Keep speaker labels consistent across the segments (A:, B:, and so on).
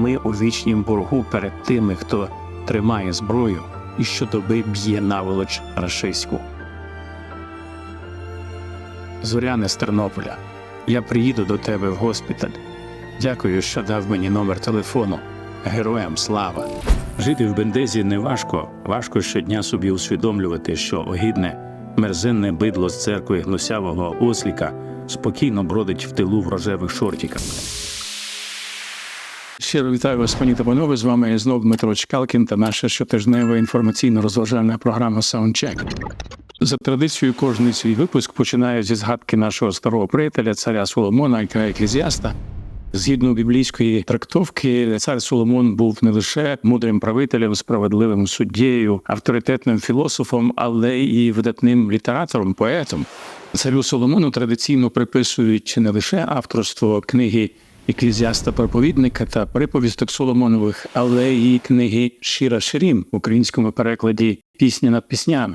A: ми у вічнім боргу перед тими, хто тримає зброю і щодоби б'є наволоч рашиську. Зоряне з Тернополя. Я приїду до тебе в госпіталь. Дякую, що дав мені номер телефону. Героям слава! Жити в Бендезі не важко. Важко щодня собі усвідомлювати, що огідне, мерзенне бидло з церкви гнусявого осліка спокійно бродить в тилу в рожевих шортіках. Щиро вітаю вас, пані та панове. З вами знов Дмитро Чкалкін та наша щотижнева інформаційно-розважальна програма Саундчек. За традицією, кожний свій випуск починає зі згадки нашого старого приятеля, царя Соломона, еклезіаста. Згідно біблійської трактовки, цар Соломон був не лише мудрим правителем, справедливим суддєю, авторитетним філософом, але і видатним літератором, поетом. Царю Соломону традиційно приписують не лише авторство книги еклезіаста проповідника та приповісток Соломонових, але й книги Шіра Ширім в українському перекладі Пісня над піснями.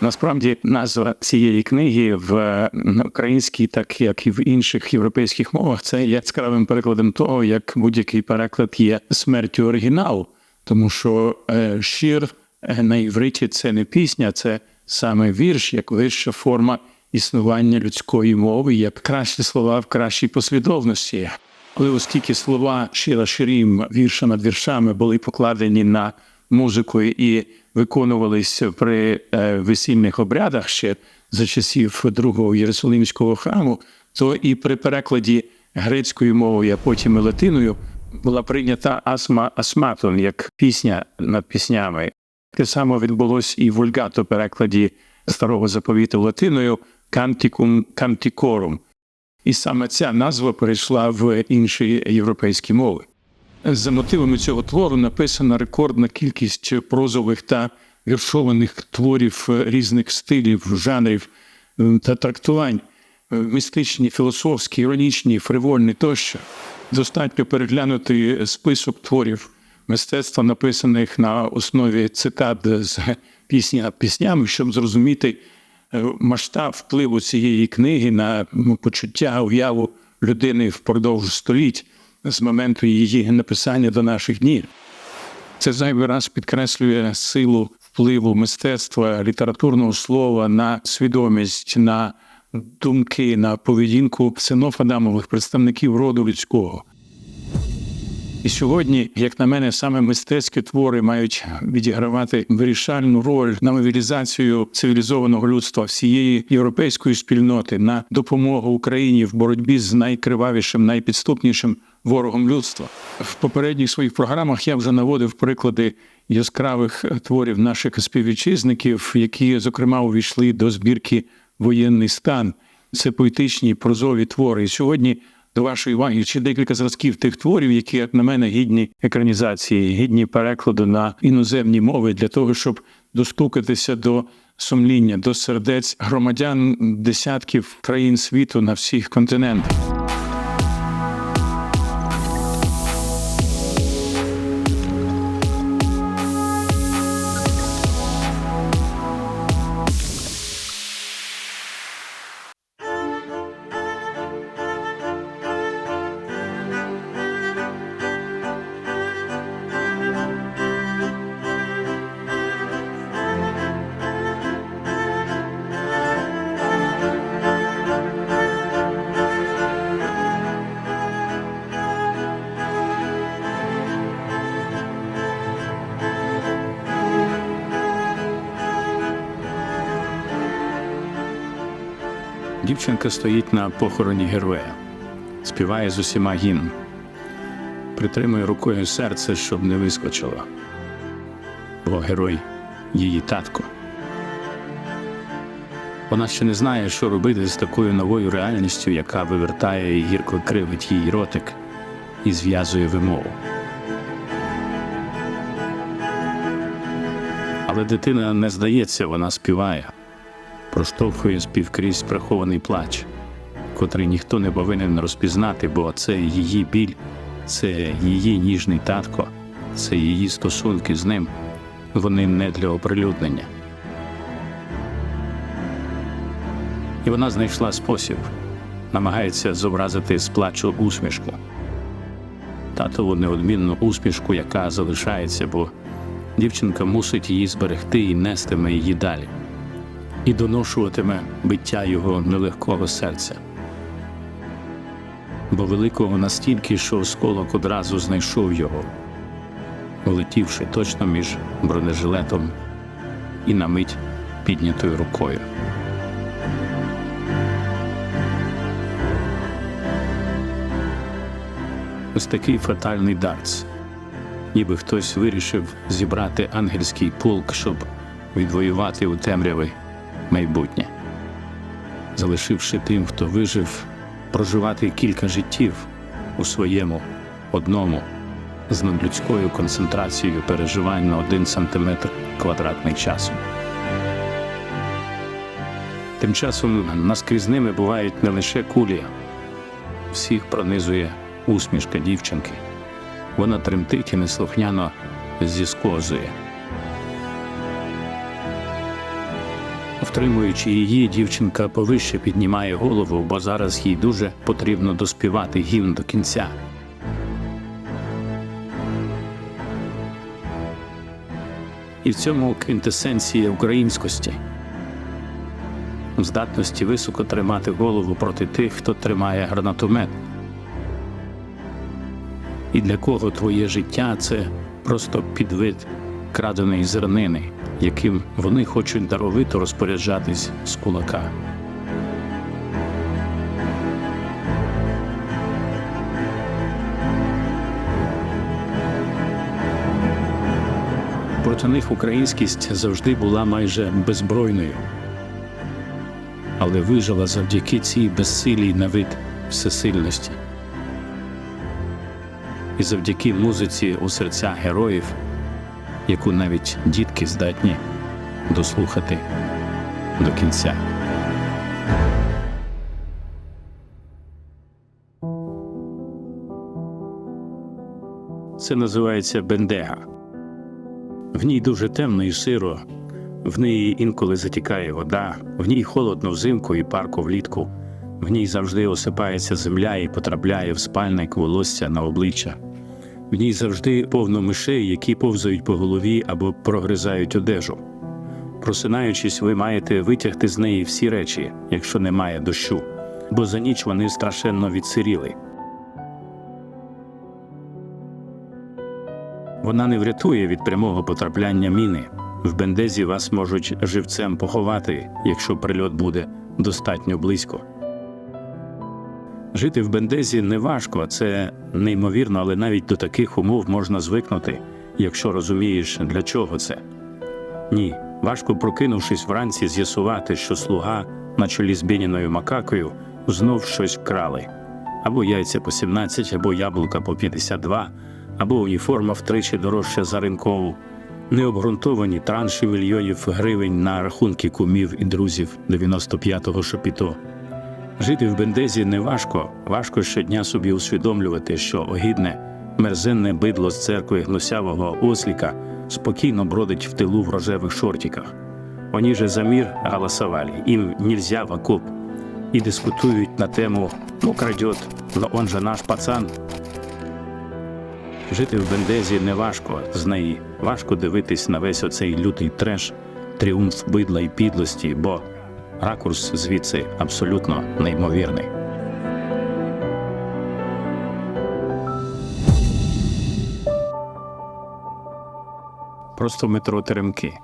A: Насправді назва цієї книги в е, українській, так як і в інших європейських мовах, це яскравим перекладом того, як будь-який переклад є смертю оригіналу, тому що е, шір е, на івриті це не пісня, це саме вірш, як вища форма існування людської мови, як кращі слова в кращій послідовності. Але оскільки слова Шіра Ширім вірша над віршами були покладені на музику і виконувались при е, весільних обрядах ще за часів другого Єрусалимського храму, то і при перекладі грецькою мовою, а потім і латиною, була прийнята асма асматон як пісня над піснями. Те саме відбулось і в вульгато перекладі старого заповіту латиною кантикум кантикорум. І саме ця назва перейшла в інші європейські мови. За мотивами цього твору написана рекордна кількість прозових та віршованих творів різних стилів, жанрів та трактувань, містичні, філософські, іронічні, фривольні тощо. Достатньо переглянути список творів мистецтва, написаних на основі цитат з пісні піснями, щоб зрозуміти масштаб впливу цієї книги на ну, почуття, уяву людини впродовж століть з моменту її написання до наших днів. Це зайвий раз підкреслює силу впливу мистецтва, літературного слова на свідомість, на думки, на поведінку синов Адамових представників роду людського. І сьогодні, як на мене, саме мистецькі твори мають відігравати вирішальну роль на мобілізацію цивілізованого людства всієї європейської спільноти на допомогу Україні в боротьбі з найкривавішим, найпідступнішим ворогом людства. В попередніх своїх програмах я вже наводив приклади яскравих творів наших співвітчизників, які, зокрема, увійшли до збірки Воєнний стан. Це поетичні прозові твори. І сьогодні до вашої уваги ще декілька зразків тих творів, які, як на мене, гідні екранізації, гідні перекладу на іноземні мови для того, щоб достукатися до сумління, до сердець громадян десятків країн світу на всіх континентах. Дівчинка стоїть на похороні героя, співає з усіма гімн, притримує рукою серце, щоб не вискочило. Бо герой її татко. Вона ще не знає, що робити з такою новою реальністю, яка вивертає і гірко кривить її ротик і зв'язує вимову. Але дитина не здається, вона співає проштовхує співкрізь прихований плач, котрий ніхто не повинен розпізнати, бо це її біль, це її ніжний татко, це її стосунки з ним. Вони не для оприлюднення. І вона знайшла спосіб, намагається зобразити з плачу усмішку. татову неодмінну усмішку, яка залишається, бо дівчинка мусить її зберегти і нестиме її далі, і доношуватиме биття його нелегкого серця. Бо великого настільки, що осколок одразу знайшов його, улетівши точно між бронежилетом і на мить піднятою рукою. Ось такий фатальний дартс. Ніби хтось вирішив зібрати ангельський полк, щоб відвоювати у темряви майбутнє, залишивши тим, хто вижив, проживати кілька життів у своєму одному з надлюдською концентрацією переживань на один сантиметр квадратний часу. Тим часом наскрізними бувають не лише кулі, всіх пронизує усмішка дівчинки. Вона тремтить і неслухняно зіскозує. Втримуючи її, дівчинка повище піднімає голову, бо зараз їй дуже потрібно доспівати гімн до кінця. І в цьому квінтесенція українськості здатності високо тримати голову проти тих, хто тримає гранатомет. І для кого твоє життя це просто підвид краденої зернини, яким вони хочуть даровито розпоряджатись з кулака. Проти них українськість завжди була майже беззбройною, але вижила завдяки цій безсилій на вид всесильності. І завдяки музиці у серця героїв, яку навіть дітки здатні дослухати до кінця. Це називається Бендега. В ній дуже темно і сиро, в неї інколи затікає вода, в ній холодно взимку і парко влітку, в ній завжди осипається земля і потрапляє в спальник волосся на обличчя. В ній завжди повно мишей, які повзають по голові або прогризають одежу. Просинаючись, ви маєте витягти з неї всі речі, якщо немає дощу, бо за ніч вони страшенно відсиріли. Вона не врятує від прямого потрапляння міни. В бендезі вас можуть живцем поховати, якщо прильот буде достатньо близько. Жити в бендезі не важко, це неймовірно, але навіть до таких умов можна звикнути, якщо розумієш, для чого це. Ні, важко прокинувшись вранці, з'ясувати, що слуга на чолі з бініною макакою знов щось вкрали або яйця по 17, або яблука по 52, або уніформа втричі дорожча за ринкову, необґрунтовані транші мільйонів гривень на рахунки кумів і друзів 95-го шопіто. Жити в Бендезі не важко, важко щодня собі усвідомлювати, що огідне, мерзенне бидло з церкви гнусявого осліка спокійно бродить в тилу в рожевих шортиках. Вони же за мир голосовали, їм нельзя в окоп. І дискутують на тему «Ну, крадет, но он же наш пацан». Жити в Бендезі не важко, з неї важко дивитись на весь оцей лютий треш, тріумф бидла і підлості, бо ракурс звідси абсолютно неймовірний. Просто метро Теремки.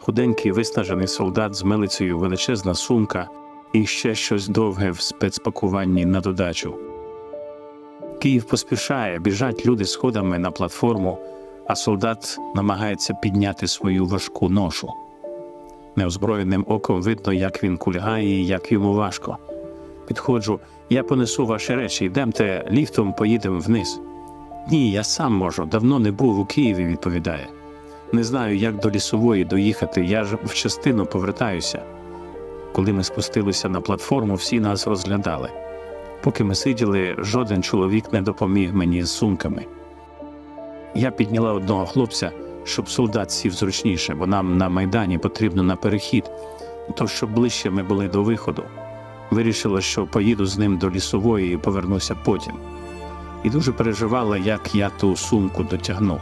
A: Худенький виснажений солдат з милицею величезна сумка і ще щось довге в спецпакуванні на додачу. Київ поспішає, біжать люди сходами на платформу, а солдат намагається підняти свою важку ношу. Неозброєним оком видно, як він кульгає і як йому важко. Підходжу, я понесу ваші речі, йдемте ліфтом, поїдемо вниз. Ні, я сам можу, давно не був у Києві, відповідає. Не знаю, як до лісової доїхати, я ж в частину повертаюся. Коли ми спустилися на платформу, всі нас розглядали. Поки ми сиділи, жоден чоловік не допоміг мені з сумками. Я підняла одного хлопця, щоб солдат сів зручніше, бо нам на майдані потрібно на перехід, то щоб ближче ми були до виходу. Вирішила, що поїду з ним до лісової і повернуся потім. і дуже переживала, як я ту сумку дотягну.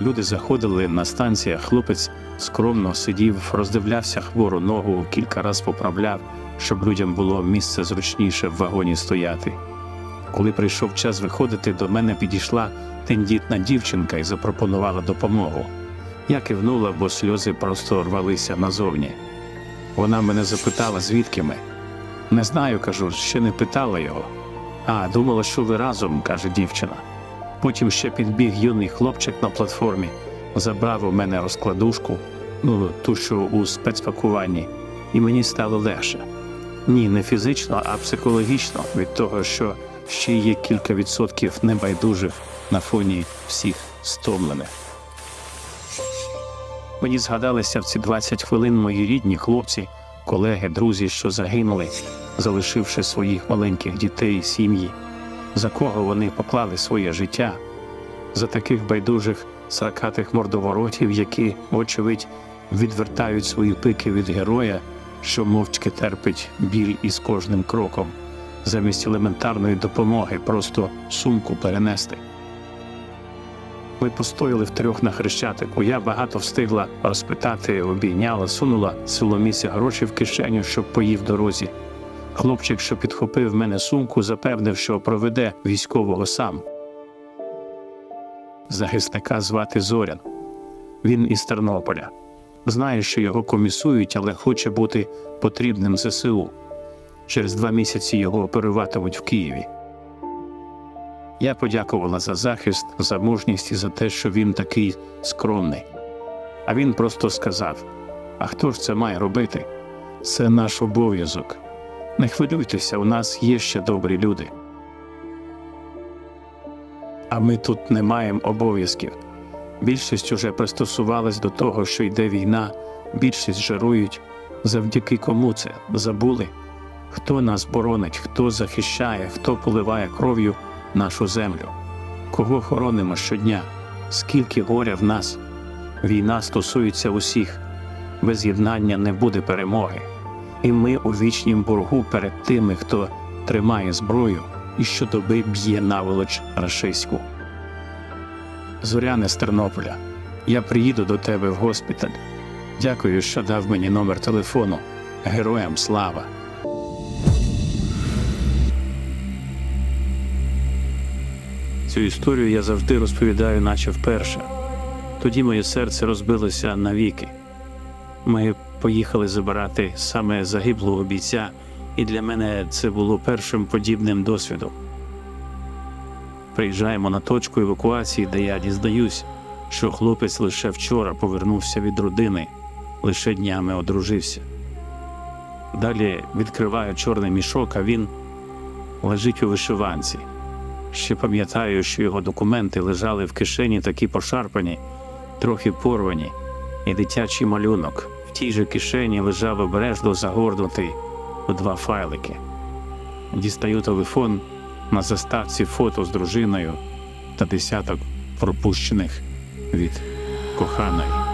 A: Люди заходили на станціях, хлопець скромно сидів, роздивлявся хвору ногу, кілька раз поправляв, щоб людям було місце зручніше в вагоні стояти. Коли прийшов час виходити, до мене підійшла тендітна дівчинка і запропонувала допомогу. Я кивнула, бо сльози просто рвалися назовні. Вона мене запитала, звідки ми. Не знаю, кажу, ще не питала його. А, думала, що ви разом, каже дівчина. Потім ще підбіг юний хлопчик на платформі, забрав у мене розкладушку, ну ту, що у спецпакуванні, і мені стало легше. Ні, не фізично, а психологічно від того, що ще є кілька відсотків небайдужих на фоні всіх стомлених. Мені згадалися в ці 20 хвилин мої рідні хлопці, колеги, друзі, що загинули, залишивши своїх маленьких дітей, сім'ї, за кого вони поклали своє життя, за таких байдужих сракатих мордоворотів, які, вочевидь, відвертають свої пики від героя, що мовчки терпить біль із кожним кроком, замість елементарної допомоги, просто сумку перенести. Ми постояли втрьох на хрещатику. Я багато встигла розпитати, обійняла, сунула силомісі гроші в кишеню, щоб поїв дорозі. Хлопчик, що підхопив мене сумку, запевнив, що проведе військового сам. Захисника звати Зорян. Він із Тернополя. Знає, що його комісують, але хоче бути потрібним ЗСУ. Через два місяці його оперуватимуть в Києві. Я подякувала за захист, за мужність і за те, що він такий скромний. А він просто сказав: А хто ж це має робити? Це наш обов'язок. Не хвилюйтеся, у нас є ще добрі люди. А ми тут не маємо обов'язків. Більшість уже пристосувалась до того, що йде війна, більшість жарують. Завдяки кому це забули? Хто нас боронить, хто захищає, хто поливає кров'ю нашу землю? Кого хоронимо щодня? Скільки горя в нас? Війна стосується усіх. Без єднання не буде перемоги. І ми у вічнім боргу перед тими, хто тримає зброю і щодоби б'є наволоч рашиську. Зоряне з Тернополя, я приїду до тебе в госпіталь. Дякую, що дав мені номер телефону. Героям слава! Цю історію я завжди розповідаю, наче вперше. Тоді моє серце розбилося навіки. Ми поїхали забирати саме загиблого бійця, і для мене це було першим подібним досвідом. Приїжджаємо на точку евакуації, де я дізнаюсь, що хлопець лише вчора повернувся від родини, лише днями одружився. Далі відкриваю чорний мішок, а він лежить у вишиванці. Ще пам'ятаю, що його документи лежали в кишені такі пошарпані, трохи порвані, і дитячий малюнок. В тій же кишені лежав обережно загорнутий у два файлики. Дістаю телефон на заставці фото з дружиною та десяток пропущених від коханої.